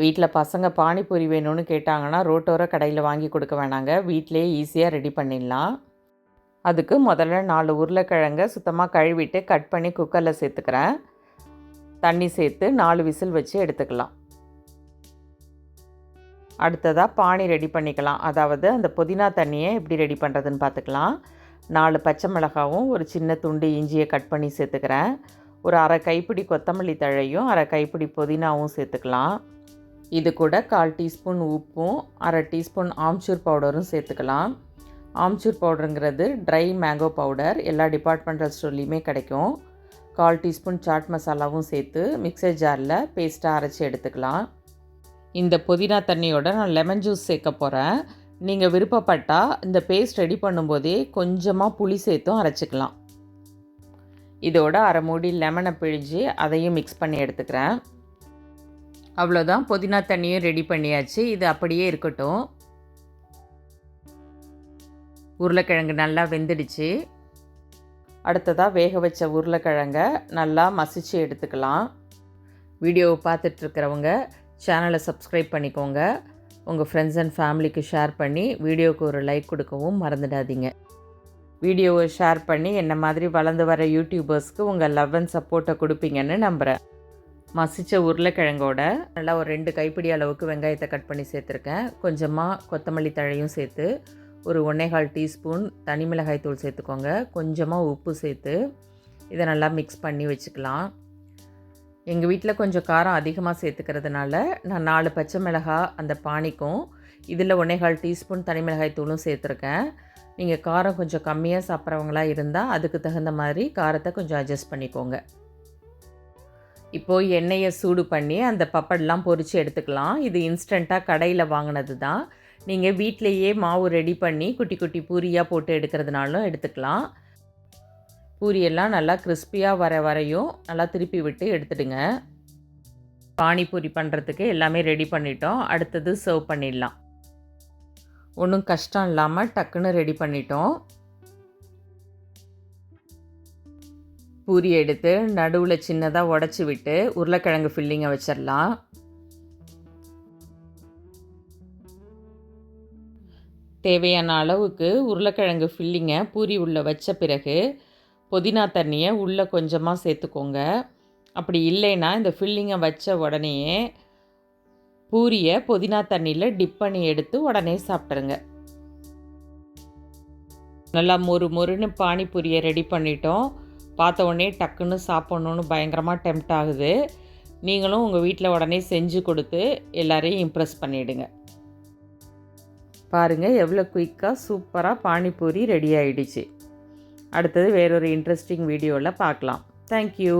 வீட்டில் பசங்க பானிபூரி வேணும்னு கேட்டாங்கன்னா ரோட்டோர கடையில் வாங்கி கொடுக்க வேணாங்க. வீட்டிலேயே ஈஸியாக ரெடி பண்ணிடலாம். அதுக்கு முதல்ல நாலு உருளைக்கிழங்க சுத்தமாக கழுவிட்டு கட் பண்ணி குக்கரில் சேர்த்துக்கிறேன். தண்ணி சேர்த்து நாலு விசில் வச்சு எடுத்துக்கலாம். அடுத்ததாக பானி ரெடி பண்ணிக்கலாம். அதாவது அந்த புதினா தண்ணியை எப்படி ரெடி பண்ணுறதுன்னு பார்த்துக்கலாம். நாலு பச்சை மிளகாவும் ஒரு சின்ன துண்டு இஞ்சியை கட் பண்ணி சேர்த்துக்கிறேன். ஒரு அரை கைப்பிடி கொத்தமல்லி தழையும் அரை கைப்பிடி புதினாவும் சேர்த்துக்கலாம். இது கூட கால் டீஸ்பூன் உப்பும் அரை டீஸ்பூன் ஆம்ச்சூர் பவுடரும் சேர்த்துக்கலாம். ஆம்ச்சூர் பவுடருங்கிறது ட்ரை மேங்கோ பவுடர். எல்லா டிபார்ட்மெண்டல் ஸ்டோர்லேயுமே கிடைக்கும். கால் டீஸ்பூன் சாட் மசாலாவும் சேர்த்து மிக்சர் ஜாரில் பேஸ்ட்டாக அரைச்சி எடுத்துக்கலாம். இந்த புதினா தண்ணியோட நான் லெமன் ஜூஸ் சேர்க்க போகிறேன் நீங்கள் விருப்பப்பட்டால் இந்த பேஸ்ட் ரெடி பண்ணும்போதே கொஞ்சமாக புளி சேர்த்தும் அரைச்சிக்கலாம். இதோட அரை மூடி லெமனை பிழிஞ்சு அதையும் மிக்ஸ் பண்ணி எடுத்துக்கிறேன். அவ்வளோதான் புதினா தண்ணியும் ரெடி பண்ணியாச்சு. இது அப்படியே இருக்கட்டும். உருளைக்கிழங்கு நல்லா வெந்துடுச்சு. அடுத்ததாக வேக வச்ச உருளைக்கிழங்க நல்லா மசிச்சு எடுத்துக்கலாம். வீடியோவை பார்த்துட்ருக்கிறவங்க சேனலை சப்ஸ்கிரைப் பண்ணிக்கோங்க. உங்கள் ஃப்ரெண்ட்ஸ் அண்ட் ஃபேமிலிக்கு ஷேர் பண்ணி வீடியோவுக்கு ஒரு லைக் கொடுக்கவும் மறந்துடாதீங்க. வீடியோவை ஷேர் பண்ணி என்ன மாதிரி வளர்ந்து வர யூடியூபர்ஸ்க்கு உங்கள் லவ் அண்ட் சப்போர்ட்டை கொடுப்பீங்கன்னு நம்புகிறேன் மசித்த உருளைக்கிழங்கோட நல்லா ஒரு ரெண்டு கைப்பிடி அளவுக்கு வெங்காயத்தை கட் பண்ணி சேர்த்துருக்கேன். கொஞ்சமாக கொத்தமல்லி தழையும் சேர்த்து ஒரு ஒன்றேகால் டீஸ்பூன் தனி மிளகாய் தூள் சேர்த்துக்கோங்க. கொஞ்சமாக உப்பு சேர்த்து இதை நல்லா மிக்ஸ் பண்ணி வச்சுக்கலாம். எங்கள் வீட்டில் கொஞ்சம் காரம் அதிகமாக சேர்த்துக்கிறதுனால நான் நாலு பச்சை மிளகாய் அந்த பானிக்கும் இதில் ஒன்றேகால் டீஸ்பூன் தனி மிளகாய் தூளும் சேர்த்துருக்கேன். நீங்கள் காரம் கொஞ்சம் கம்மியாக சாப்பிட்றவங்களா இருந்தால் அதுக்கு தகுந்த மாதிரி காரத்தை கொஞ்சம் அட்ஜஸ்ட் பண்ணிக்கோங்க. இப்போது எண்ணெயை சூடு பண்ணி அந்த பப்படெலாம் பொரித்து எடுத்துக்கலாம். இது இன்ஸ்டண்ட்டாக கடையில் வாங்கினது தான். நீங்கள் வீட்டிலையே மாவு ரெடி பண்ணி குட்டி குட்டி பூரியாக போட்டு எடுக்கிறதுனாலும் எடுத்துக்கலாம். பூரியெல்லாம் நல்லா கிறிஸ்பியாக வர வரையும் நல்லா திருப்பி விட்டு எடுத்துடுங்க. பானிபூரி பண்ணுறதுக்கு எல்லாமே ரெடி பண்ணிட்டோம். அடுத்தது சர்வ் பண்ணிடலாம். ஒன்றும் கஷ்டம் இல்லாமல் டக்குன்னு ரெடி பண்ணிட்டோம். பூரி எடுத்து நடுவில் சின்னதாக உடச்சி விட்டு உருளைக்கிழங்கு ஃபில்லிங்கை வச்சிடலாம் தேவையான அளவுக்கு உருளைக்கிழங்கு ஃபில்லிங்கை பூரி உள்ளே வச்ச பிறகு புதினா தண்ணியை உள்ளே கொஞ்சமாக சேர்த்துக்கோங்க. அப்படி இல்லைன்னா இந்த ஃபில்லிங்கை வச்ச உடனேயே பூரியை புதினா தண்ணியில் டிப் பண்ணி எடுத்து உடனே சாப்பிட்ருங்க நல்லா மொறு மொறுன்னு பானிபூரியை ரெடி பண்ணிட்டோம். பார்த்த உடனே டக்குன்னு சாப்பிட்ணுன்னு பயங்கரமாக டெம்ட் ஆகுது. நீங்களும் உங்கள் வீட்டில் உடனே செஞ்சு கொடுத்து எல்லாரையும் இம்ப்ரெஸ் பண்ணிவிடுங்க பாருங்கள் எவ்வளோ குயிக்காக சூப்பராக பானிபூரி ரெடி ஆகிடுச்சு அடுத்தது வேறொரு இன்ட்ரெஸ்டிங் வீடியோவில் பார்க்கலாம். தேங்க்யூ